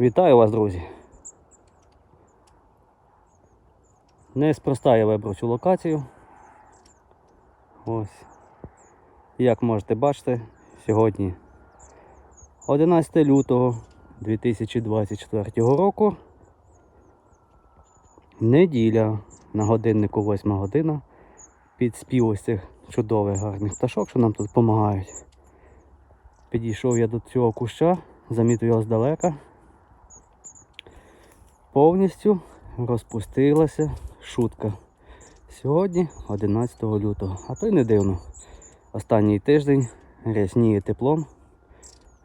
Вітаю вас, друзі! Неспроста я вибрав цю локацію. Ось. Як можете бачити, сьогодні 11 лютого 2024 року. Неділя на годиннику 8 година. Під спів ось цих чудових гарних пташок, що нам тут допомагають. Підійшов я до цього куща, замітив його здалека. Повністю розпустилася шутка. Сьогодні 11 лютого, а то й не дивно. Останній тиждень рясніє теплом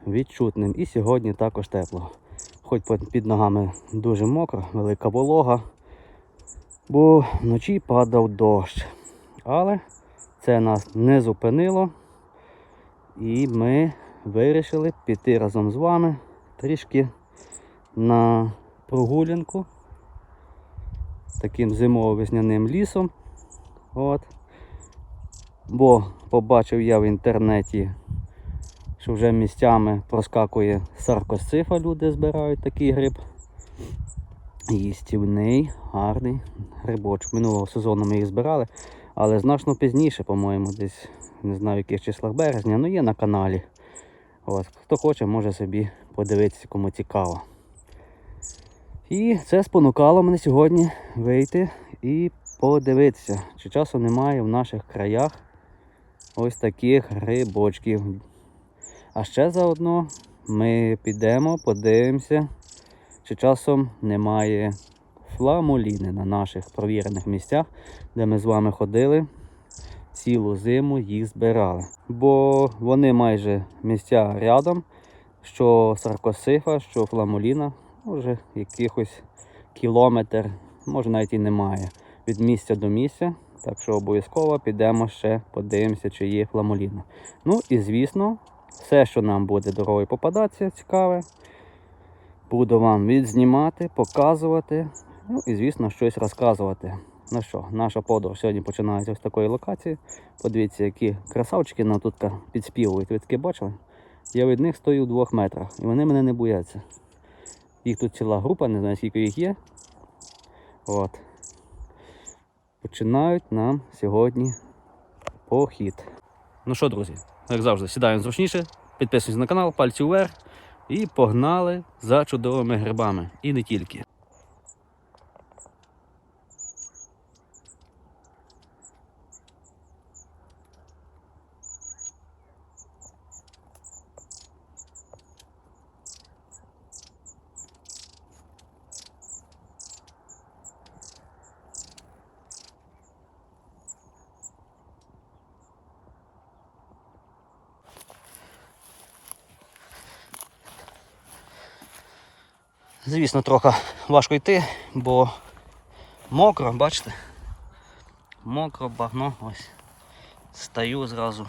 відчутним. І сьогодні також тепло. Хоч під- ногами дуже мокро, велика волога, бо вночі падав дощ. Але це нас не зупинило. І ми вирішили піти разом з вами трішки на прогулянку таким зимово-весняним лісом. От. Бо побачив я в інтернеті, що вже місцями проскакує саркосцифа, люди збирають такий гриб. Їстівний, гарний грибочок. Минулого сезону ми їх збирали, але значно пізніше, по-моєму, десь не знаю в яких числах березня, ну є на каналі. От. Хто хоче, може собі подивитися, кому цікаво. І це спонукало мене сьогодні вийти і подивитися, чи часу немає в наших краях ось таких грибочків. А ще заодно ми підемо, подивимося, чи часом немає фламуліни на наших провірених місцях, де ми з вами ходили цілу зиму їх збирали. Бо вони майже місця рядом, що саркосифа, що фламуліна, може якихось кілометр, може навіть і немає від місця до місця. Так що обов'язково підемо ще подивимося, чи є фламуліна. Ну і звісно, все, що нам буде дорогою попадатися, цікаве, буду вам відзнімати, показувати. Ну і звісно, щось розказувати. Ну що, наша подорож сьогодні починається ось такої локації. Подивіться, які красавчики нам тут підспівують. Ви таке бачили? Я від них стою в двох метрах, і вони мене не бояться. Їх тут ціла група, не знаю скільки їх є. От. Починають нам сьогодні похід. Ну що, друзі, як завжди, сідаємо зручніше, підписуйтесь на канал, пальці вверх і погнали за чудовими грибами. І не тільки. Звісно, трохи важко йти, бо мокро, бачите? Мокро, багно, ось. Стаю зразу,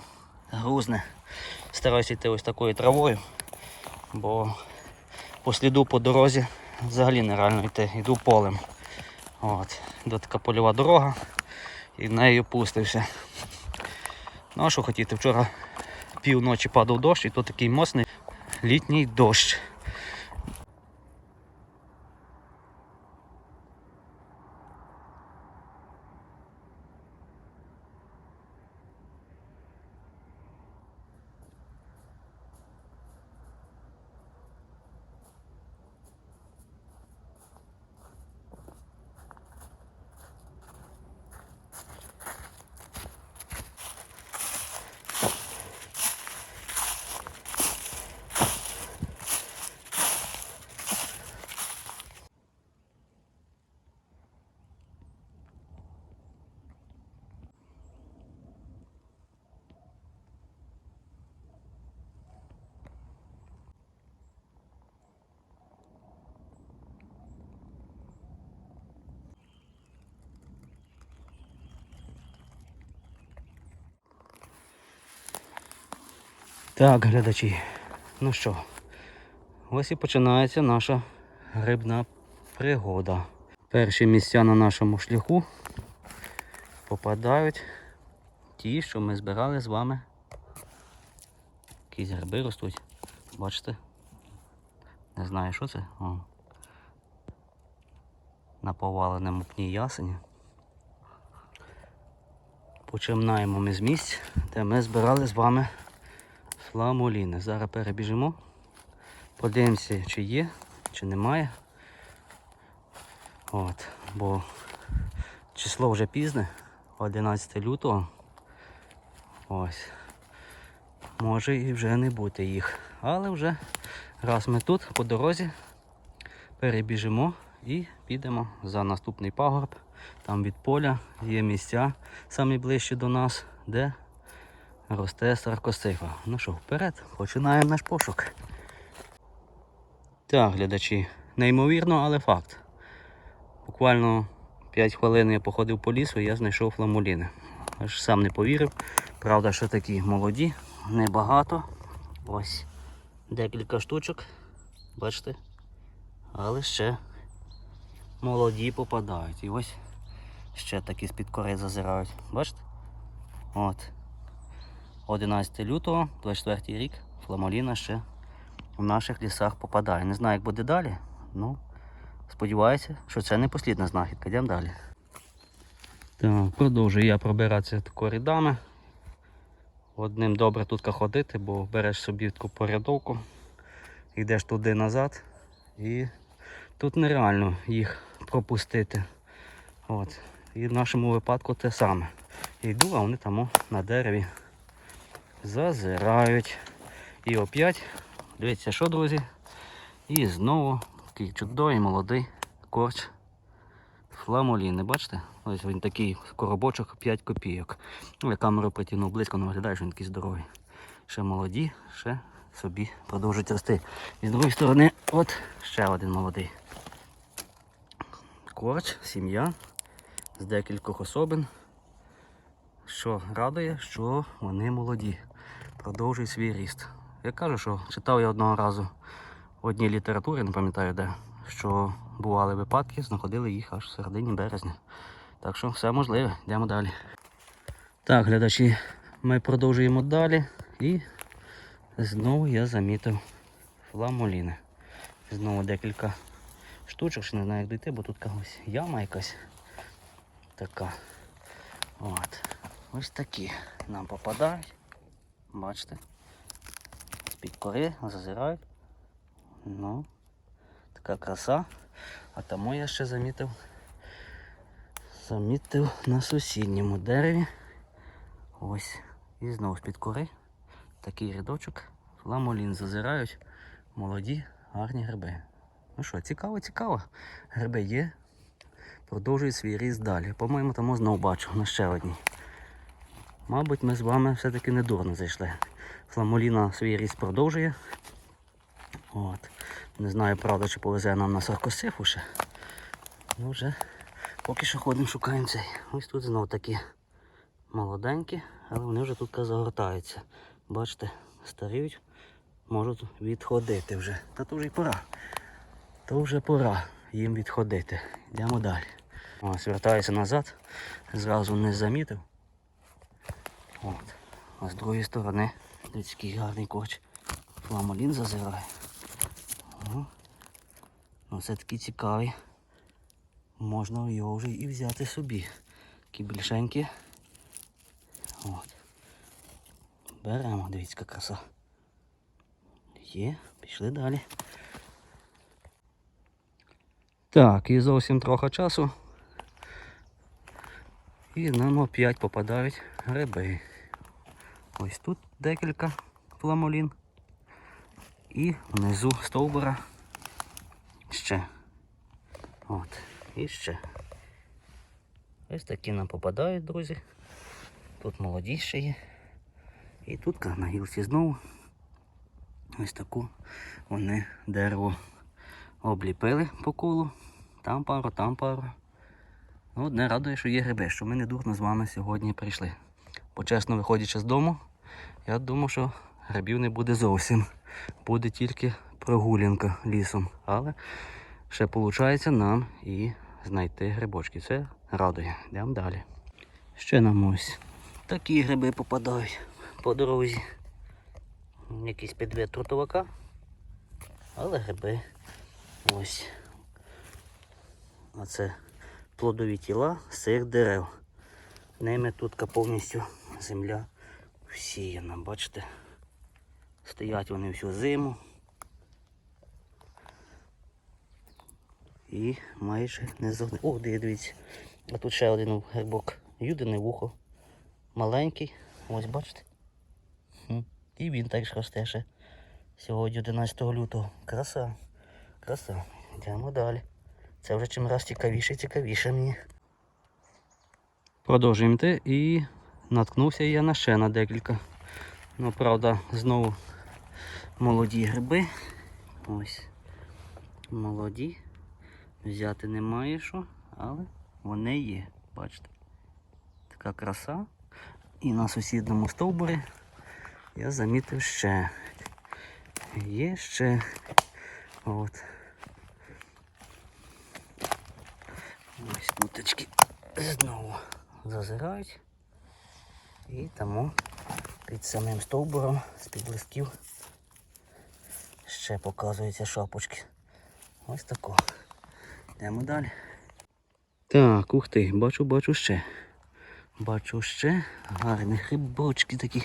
грузне. Стараюся йти ось такою травою, бо по сліду по дорозі взагалі нереально йти, йду полем. От. Йде така польова дорога і нею пустився. Ну а що хотіти, вчора півночі падав дощ і то такий моцний літній дощ. Так, глядачі. Ну що, ось і починається наша грибна пригода. Перші місця на нашому шляху попадають ті, що ми збирали з вами. Якісь гриби ростуть. Бачите? Не знаю, що це. О. На поваленому пні ясені. Починаємо ми з місць, де ми збирали з вами фламуліни. Зараз перебіжимо. Подивимося, чи є, чи немає. От, бо число вже пізне, 11 лютого. Ось. Може і вже не бути їх. Але вже раз ми тут по дорозі перебіжимо і підемо за наступний пагорб. Там від поля є місця самі ближчі до нас, де росте саркосифа. Ну що, вперед, починаємо наш пошук. Так, глядачі, неймовірно, але факт. Буквально 5 хвилин я походив по лісу я знайшов фламуліни. Аж сам не повірив. Правда, що такі молоді, небагато. Ось декілька штучок. Бачите? Але ще молоді попадають. І ось ще такі з-під кори зазирають. Бачите? От. 11 лютого, 24 рік, фламоліна ще в наших лісах попадає. Не знаю, як буде далі. Ну, сподіваюся, що це не послідна знахідка. Йдемо далі. Так, продовжую я пробиратися коридами. Одним добре тут ходити, бо береш собі таку порядовку, йдеш туди назад і тут нереально їх пропустити. От. І в нашому випадку те саме. Йду, а вони там на дереві зазирають. І опять, дивіться, що, друзі? І знову такий чудовий молодий корч фламоліни. Бачите? Ось він такий коробочок 5 копійок. Ну, Я камеру притягнув близько, не виглядає, що він такий здоровий. Ще молоді, ще собі продовжують рости. І з другої сторони, от ще один молодий. Корч, сім'я з декількох особин. Що радує, що вони молоді, продовжують свій ріст. Я кажу, що читав я одного разу в одній літературі, не пам'ятаю де, що бували випадки, знаходили їх аж в середині березня. Так що все можливе, йдемо далі. Так, глядачі, ми продовжуємо далі і знову я замітив фламоліни. Знову декілька штучок, ще не знаю як дійти, бо тут ось яма якась така. От. Ось такі нам попадають. Бачите? З-під кори зазирають. Ну, така краса. А тому я ще замітив. Замітив на сусідньому дереві. Ось. І знову з-під кори. Такий рядочок. Фламолін зазирають. Молоді, гарні гриби. Ну що, цікаво, цікаво. Гриби є. Продовжують свій ріст далі. По-моєму, там знову бачу на ще одній. Мабуть, ми з вами все-таки не дурно зайшли. Фламоліна свій ріст продовжує. От. Не знаю, правда, чи повезе нам на саркосифу ще. Ну вже поки що ходимо, шукаємо цей. Ось тут знову такі молоденькі, але вони вже тут загортаються. Бачите, старіють, можуть відходити вже. Та то вже й пора. То вже пора їм відходити. Йдемо далі. Ось, вертаюся назад, зразу не замітив. От. А з другої сторони, який гарний коч. Фламолін зазирає. Ну, це такий цікавий. Можна його вже і взяти собі. Такі більшенькі. От. Беремо, дивіться, яка краса. Є, пішли далі. Так, і зовсім трохи часу. І нам опять попадають гриби. Ось тут декілька фламолін. І внизу стовбура ще. От, і ще. Ось такі нам попадають, друзі. Тут молоді ще є. І тут на гілці знову ось таку вони дерево обліпили по колу. Там пару, там пару. Ну, Одне радує, що є гриби, що ми не дурно з вами сьогодні прийшли. Бо чесно, виходячи з дому, я думав, що грибів не буде зовсім. Буде тільки прогулянка лісом. Але ще виходить нам і знайти грибочки. Це радує. Йдемо далі. Ще нам ось такі гриби попадають по дорозі. Якийсь підвид трутовака. Але гриби Ось. Оце плодові тіла з цих дерев. Ними тут повністю земля всіяна, бачите? Стоять вони всю зиму. І майже не зогни. О, дивіться. А тут ще один грибок. Юдине вухо. Маленький. Ось бачите. І він також росте ще. Сьогодні 11 лютого. Краса. Краса. Йдемо далі. Це вже чим раз цікавіше цікавіше мені. Продовжуємо йти і наткнувся я на ще на декілька. Ну, правда, знову молоді гриби. Ось. Молоді. Взяти немає що, але вони є. Бачите? Така краса. І на сусідньому стовбурі я замітив ще. Є ще. От. Ось туточки знову зазирають. І тому під самим стовбуром з-під листків ще показуються шапочки. Ось тако. Йдемо далі. Так, ух ти, бачу, бачу ще. Бачу ще гарні грибочки такі.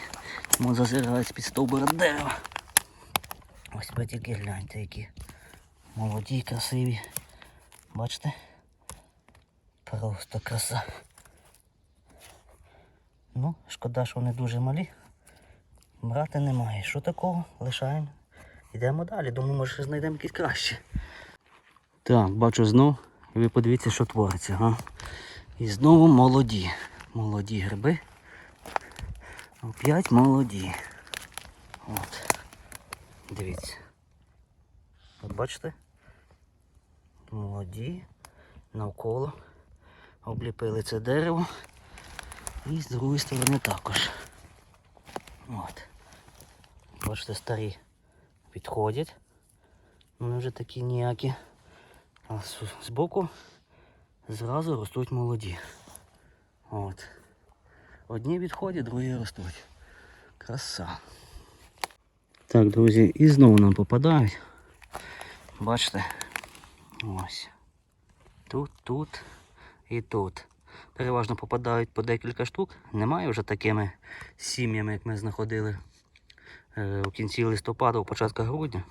Мо зазирають з-під стовбура дерева. Ось ви тільки гляньте, які молоді, красиві. Бачите? Просто краса. Ну, шкода, що вони дуже малі. Брати немає. Що такого? Лишаємо. Йдемо далі. Думаю, може знайдемо якісь кращі. Так, бачу знов. Ви подивіться, що твориться. Га? І знову молоді. Молоді гриби. Оп'ять молоді. От. Дивіться. От бачите? Молоді. Навколо. Обліпили це дерево. І з другої сторони також. От. Бачите, старі підходять. Вони вже такі ніякі. А з- збоку зразу ростуть молоді. От. Одні відходять, другі ростуть. Краса. Так, друзі, і знову нам попадають. Бачите? Ось. Тут, тут і тут. Переважно попадають по декілька штук. Немає вже такими сім'ями, як ми знаходили е, у кінці листопада, у початку грудня.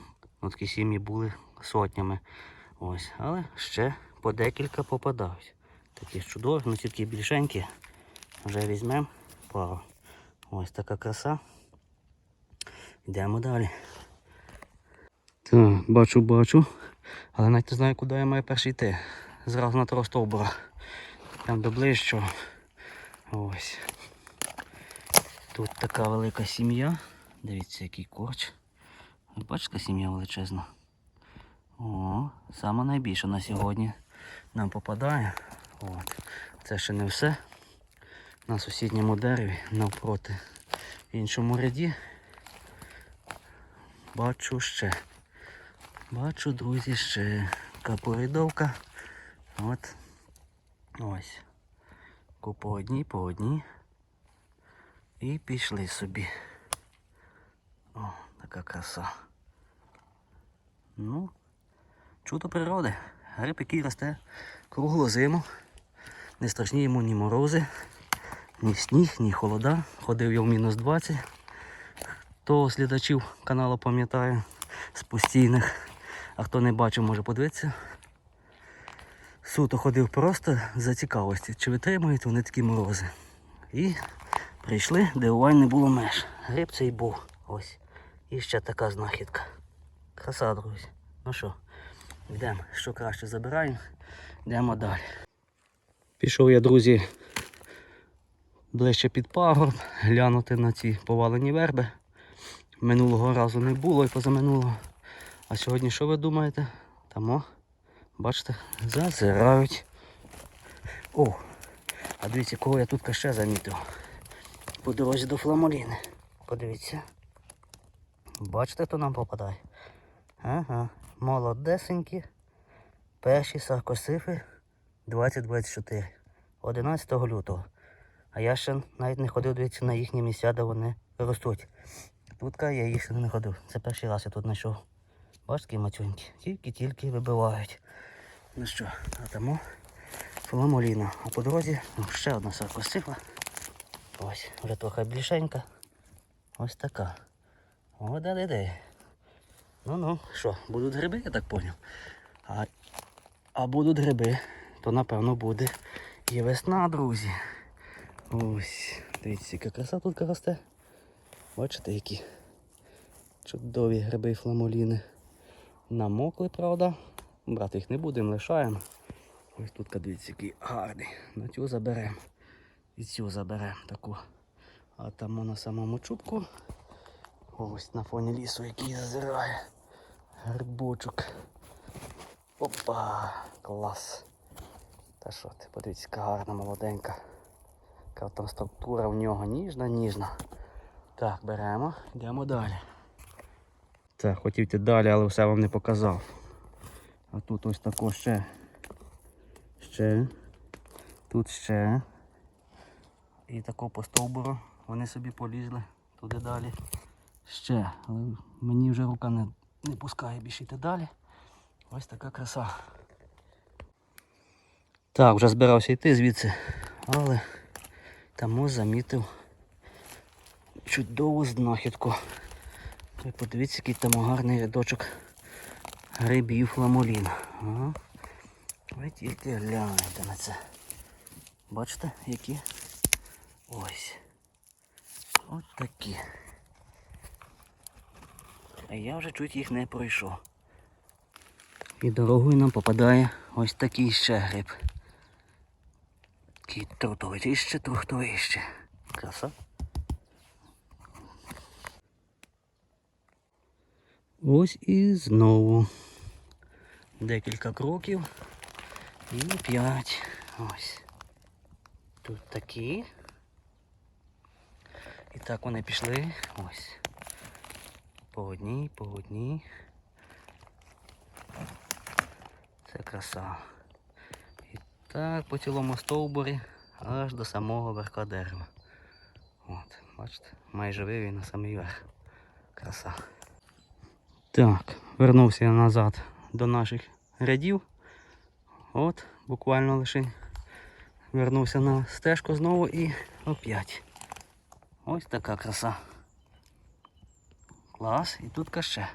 Ну, такі сім'ї були сотнями. Ось. Але ще по декілька попадають. Такі чудові, ну тільки більшенькі. Вже візьмемо пару. Ось така краса. Йдемо далі. Так, бачу, бачу. Але навіть не знаю, куди я маю перший йти. Зразу на того стовбура. Там до ближчого. Ось. Тут така велика сім'я. Дивіться, який корч. Бачите, сім'я величезна. О, саме найбільше на сьогодні нам попадає. От. Це ще не все. На сусідньому дереві навпроти в іншому ряді. Бачу ще. Бачу, друзі, ще капоридовка. От. Ось. По одній, по одній. І пішли собі. О, така краса. Ну, чудо природи. Гриб, який росте круглу зиму. Не страшні йому ні морози, ні сніг, ні холода. Ходив я в мінус 20. Хто слідачів каналу пам'ятає з постійних. А хто не бачив, може подивитися. Суто ходив просто за цікавості, чи витримують вони такі морози. І прийшли, дивувань не було меж. Гриб цей був. Ось. І ще така знахідка. Краса, друзі. Ну що, йдемо, що краще забираємо, йдемо далі. Пішов я, друзі, ближче під пагорб, глянути на ці повалені верби. Минулого разу не було і позаминулого. А сьогодні що ви думаєте? Тамо, бачите, зазирають. О, а дивіться, кого я тут ще замітив. По дорозі до фламоліни. Подивіться. Бачите, хто нам попадає? Ага, молодесенькі. Перші саркосифи 2024. 11 лютого. А я ще навіть не ходив дивитися на їхні місця, де вони ростуть. Тут я їх ще не ходив. Це перший раз я тут знайшов. Важкі мацюнькі. Тільки-тільки вибивають. Ну що, а тому фламоліна. А по дорозі ну, ще одна саркосцикла. Ось, вже трохи більшенька. Ось така. О, де де де. Ну ну, що, будуть гриби, я так поняв. А, а будуть гриби, то напевно буде і весна, друзі. Ось, дивіться, яка краса тут росте. Бачите, які чудові гриби і фламоліни. Намокли, правда. Брати їх не будемо, лишаємо. Ось тут, дивіться, який гарний. На цю заберемо. І цю заберемо таку. А там на самому чубку. Ось на фоні лісу, який зазирає. Грибочок. Опа! Клас. Та що ти, подивіться, яка гарна молоденька. Яка там структура в нього ніжна, ніжна. Так, беремо, йдемо далі. Так, хотів йти далі, але все вам не показав. А тут ось тако ще. Ще. Тут ще. І тако по стовбуру вони собі полізли туди далі. Ще. Але мені вже рука не, не пускає більше йти далі. Ось така краса. Так, вже збирався йти звідси, але тому замітив чудову знахідку. Ви подивіться, який там гарний рядочок грибів фламолін. Ви тільки гляньте на це. Бачите, які? Ось. От такі. А я вже чуть їх не пройшов. І дорогою нам попадає ось такий ще гриб. Такий трутовище, трухтовище. Краса. Ось і знову. Декілька кроків. І п'ять. Ось. Тут такі. І так вони пішли. Ось. По одній, по одній. Це краса. І так по цілому стовбурі аж до самого верха дерева. От, бачите, майже вивів на самий верх. Краса. Так, вернувся я назад до наших рядів. От, буквально лише вернувся на стежку знову і опять. Ось така краса. Клас, і тут ще.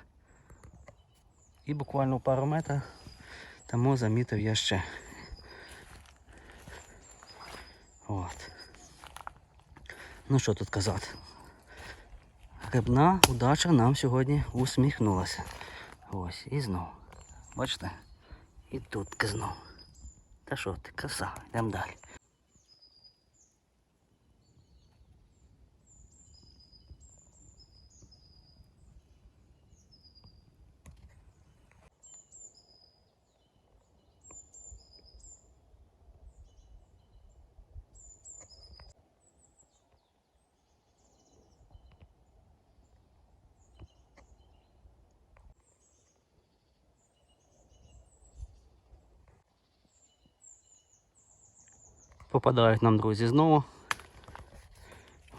І буквально пару метрів тому замітив я ще. От. Ну що тут казати? Грибна удача нам сьогодні усміхнулася. Ось, і знов. Бачите? І тут знов. Та що ти, краса, йдемо далі. Попадають нам друзі знову.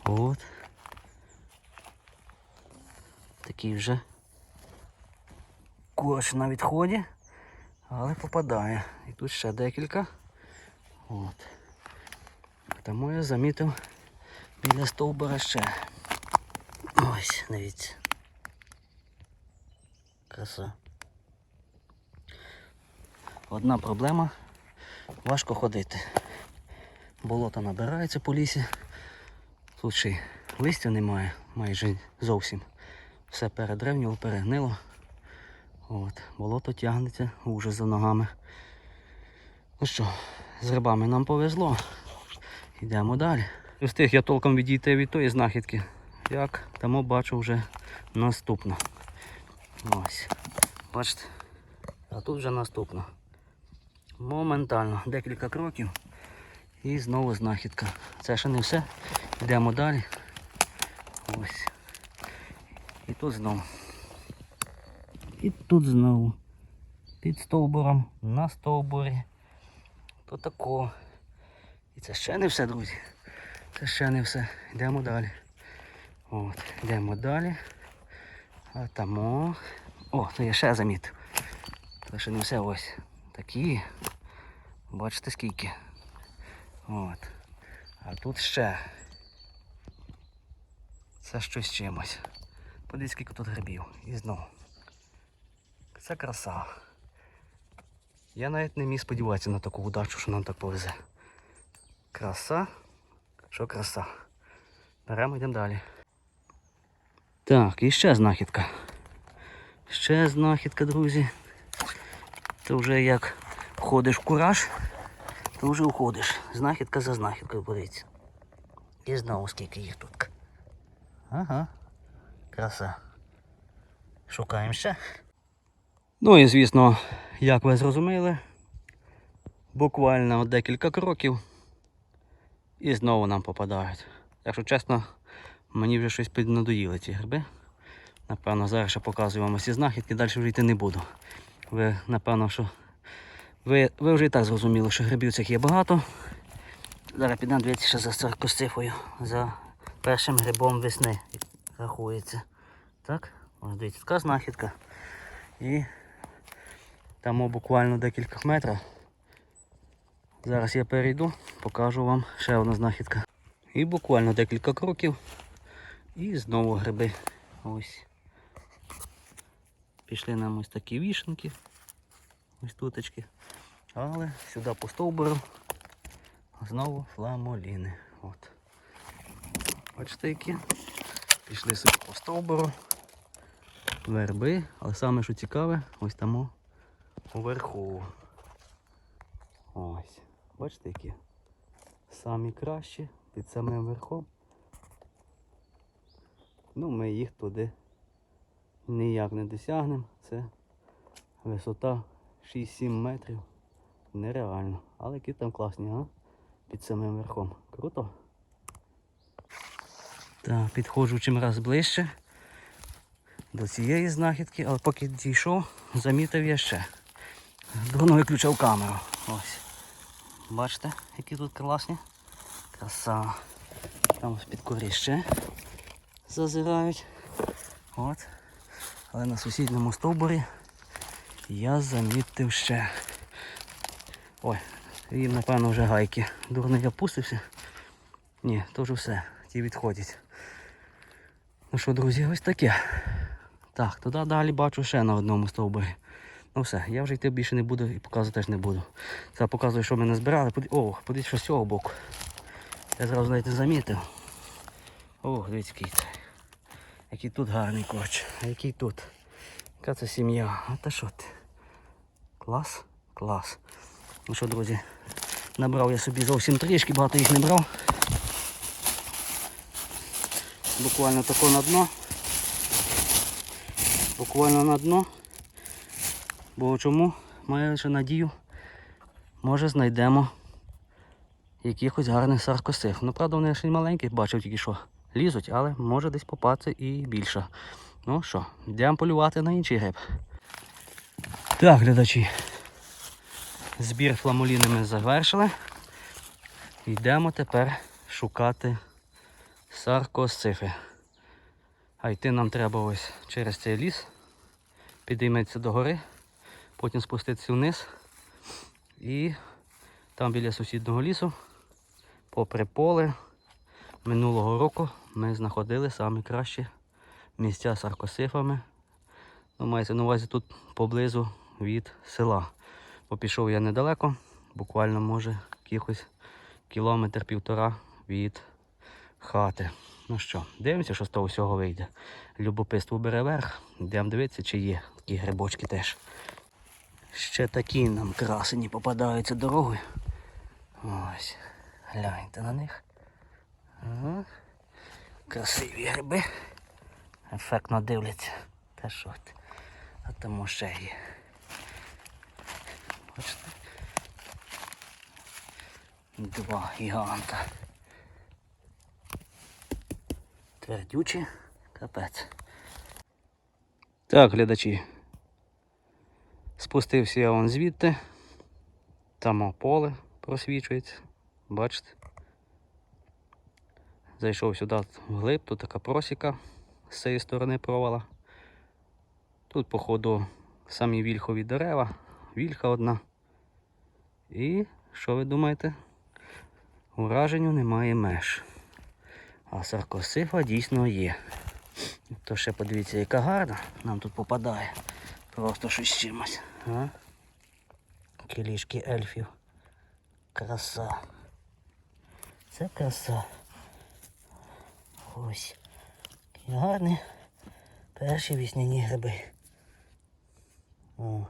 От. Такий вже корч на відході, але попадає. І тут ще декілька. От. Тому я замітив біля стовбура ще. Ось, дивіться. Краса. Одна проблема важко ходити. Болото набирається по лісі. Тут ще й листя немає, майже зовсім. Все передревніло, перегнило. От, болото тягнеться уже за ногами. Ну що, з рибами нам повезло. Йдемо далі. Не встиг я толком відійти від тої знахідки. Як тому бачу вже наступно. Ось. Бачите? А тут вже наступно. Моментально. Декілька кроків. І знову знахідка. Це ще не все. Йдемо далі. Ось. І тут знову. І тут знову. Під стовбуром, на стовбурі. То тако. І це ще не все, друзі. Це ще не все. Йдемо далі. От, йдемо далі. А тамо. О, О, то я ще замітив. То ще не все ось. Такі. Бачите скільки. От. А тут ще. Це щось чимось. Подивіться, скільки тут грибів. І знову. Це краса. Я навіть не міг сподіватися на таку удачу, що нам так повезе. Краса. Що краса. Беремо йдемо далі. Так, і ще знахідка. Ще знахідка, друзі. Це вже як входиш в кураж, то вже уходиш. Знахідка за знахідкою подивіться. І знову скільки їх тут. Ага. Краса. Шукаємо ще. Ну і звісно, як ви зрозуміли, буквально декілька кроків і знову нам попадають. Якщо чесно, мені вже щось піднадоїли ці гриби. Напевно, зараз ще показую вам усі знахідки, далі вже йти не буду. Ви, напевно, що ви, ви вже і так зрозуміли, що грибів цих є багато. Зараз підемо дивитися ще за саркостифою, за першим грибом весни рахується. Так, ось дивіться, така знахідка. І там буквально декілька метрів. Зараз я перейду, покажу вам ще одна знахідка. І буквально декілька кроків. І знову гриби. Ось. Пішли нам ось такі вішенки. Ось туточки. Але сюди по стовбуру знову фламоліни. От. Бачите які? Пішли собі по стовбуру. Верби, але саме що цікаве, ось там уверху. Ось. Бачите які? Самі кращі під самим верхом. Ну, ми їх туди ніяк не досягнемо. Це висота 6-7 метрів. Нереально. Але які там класні, а? Під самим верхом. Круто. Так, підходжу чим раз ближче до цієї знахідки, але поки дійшов, замітив я ще. Давно виключав камеру. Ось. Бачите, які тут класні? Краса. Там з-під корі ще зазирають. От. Але на сусідньому стовбурі я замітив ще. Ой, їм напевно вже гайки. Дурно я пустився. Ні, то вже все, ті відходять. Ну що, друзі, ось таке. Так, туди далі бачу ще на одному стовбурі. Ну все, я вже йти більше не буду і показувати теж не буду. Це показую, що ми не збирали. О, подивіться, що з цього боку. Я зразу навіть не замітив. О, дивіться, який це. Який тут гарний корч. А який тут? Яка це сім'я? А та що ти? Клас? Клас. Ну що, друзі, набрав я собі зовсім трішки, багато їх не брав. Буквально тако на дно. Буквально на дно. Бо чому? Маю лише надію, може знайдемо якихось гарних саркосив. Ну, правда, вони ще маленькі, бачив тільки що лізуть, але може десь попасти і більше. Ну що, йдемо полювати на інший гриб. Так, глядачі. Збір фламуліни ми завершили. Йдемо тепер шукати саркосифи. А йти нам треба ось через цей ліс. Підійметься до гори, потім спуститися вниз. І там біля сусіднього лісу, попри поле, минулого року ми знаходили самі кращі місця з саркосифами. Ну, мається на увазі тут поблизу від села. Бо пішов я недалеко, буквально може якихось кілометр-півтора від хати. Ну що, дивимося, що з того всього вийде. Любопитство бере верх. Йдемо дивитися, чи є такі грибочки теж. Ще такі нам красені попадаються дорогою. Ось, гляньте на них. Ага. Красиві гриби. Ефектно дивляться. Та що? А тому ще є. Бачите? Два гіганта. Твердючі, капець. Так, глядачі. Спустився я вон звідти. Там поле просвічується. Бачите? Зайшов сюди вглиб, тут така просіка з цієї сторони провала. Тут, походу, самі вільхові дерева, вільха одна. І що ви думаєте? Ураженню немає меж. А саркосифа дійсно є. То ще подивіться, яка гарна нам тут попадає. Просто щось чимось. А? Кілішки ельфів. Краса. Це краса. Ось. Гарні перші вісняні гриби. О.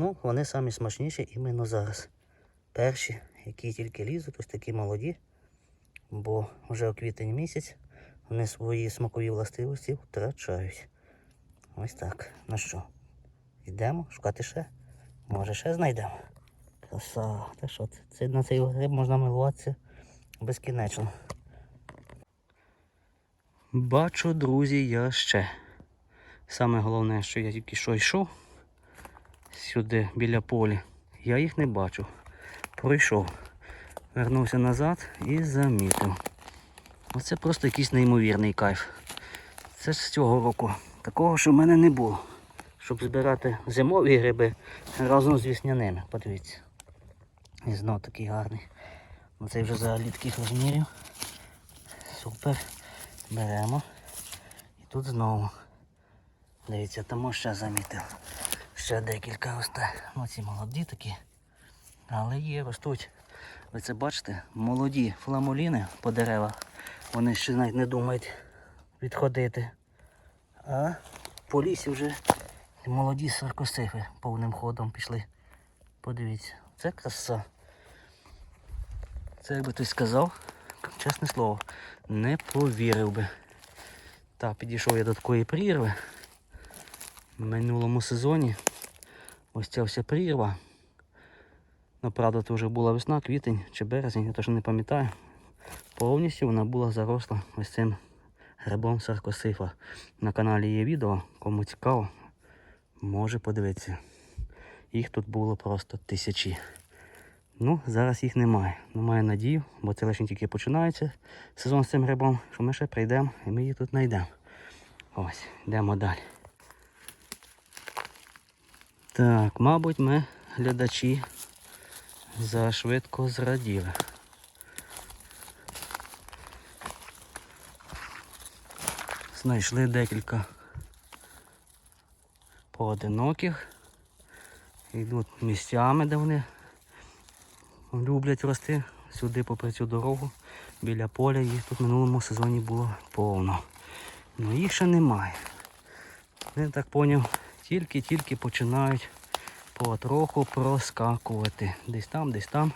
Ну, вони самі смачніші іменно зараз. Перші, які тільки лізуть, ось такі молоді, бо вже у квітень місяць вони свої смакові властивості втрачають. Ось так. Ну що, йдемо шукати ще? Може ще знайдемо. Краса. Та що це? на цей гриб можна милуватися безкінечно. Бачу, друзі, я ще. Саме головне, що я тільки що йшов сюди біля полі. Я їх не бачу. Пройшов. Вернувся назад і замітив. Оце просто якийсь неймовірний кайф. Це ж з цього року. Такого, що в мене не було. Щоб збирати зимові гриби разом з вісняними. Подивіться. І знов такий гарний. Ну, вже взагалі таких розмірів. Супер. Беремо. І тут знову. Дивіться, тому ще замітив. Ще декілька росте. Ну ці молоді такі. Але є, ростуть. Ви це бачите? Молоді фламуліни по деревах. Вони ще навіть не думають відходити. А по лісі вже молоді саркосифи повним ходом пішли. Подивіться, це краса. Це якби хтось сказав, чесне слово, не повірив би. Так, підійшов я до такої прірви. В минулому сезоні ось ця вся прірва. Ну, правда, це вже була весна, квітень чи березень, я теж не пам'ятаю. Повністю вона була заросла ось цим грибом саркосифа. На каналі є відео, кому цікаво, може подивитися. Їх тут було просто тисячі. Ну, зараз їх немає. Ну, маю надію, бо це лише тільки починається сезон з цим грибом, що ми ще прийдемо і ми їх тут знайдемо. Ось, йдемо далі. Так, мабуть, ми глядачі зашвидко зраділи. Знайшли декілька поодиноких. Йдуть місцями, де вони люблять рости. Сюди попри цю дорогу, біля поля, їх тут в минулому сезоні було повно. Ну їх ще немає. Я так поняв, тільки-тільки починають потроху проскакувати. Десь там, десь там.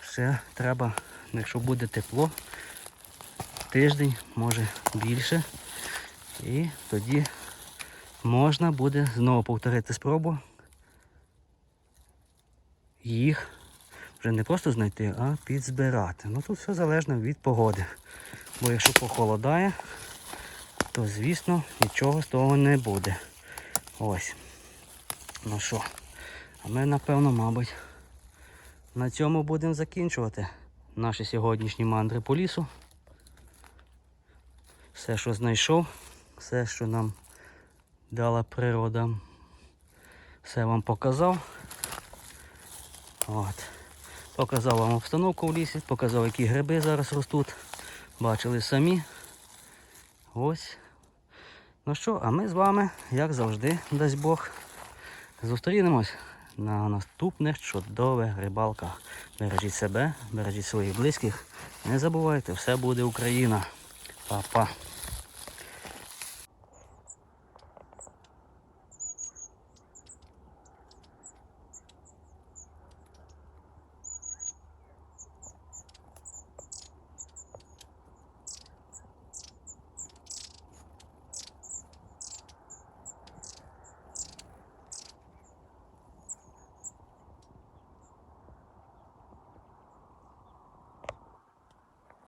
Ще треба, якщо буде тепло, тиждень, може більше. І тоді можна буде знову повторити спробу. Їх вже не просто знайти, а підзбирати. Ну тут все залежно від погоди. Бо якщо похолодає, то звісно нічого з того не буде. Ось. Ну що, а ми напевно, мабуть, на цьому будемо закінчувати наші сьогоднішні мандри по лісу. Все, що знайшов, все, що нам дала природа, все вам показав. От. Показав вам обстановку в лісі, показав, які гриби зараз ростуть. Бачили самі. Ось. Ну що, а ми з вами, як завжди, дасть Бог, зустрінемось на наступних чудових рибалках. Бережіть себе, бережіть своїх близьких. Не забувайте, все буде Україна. Па-па.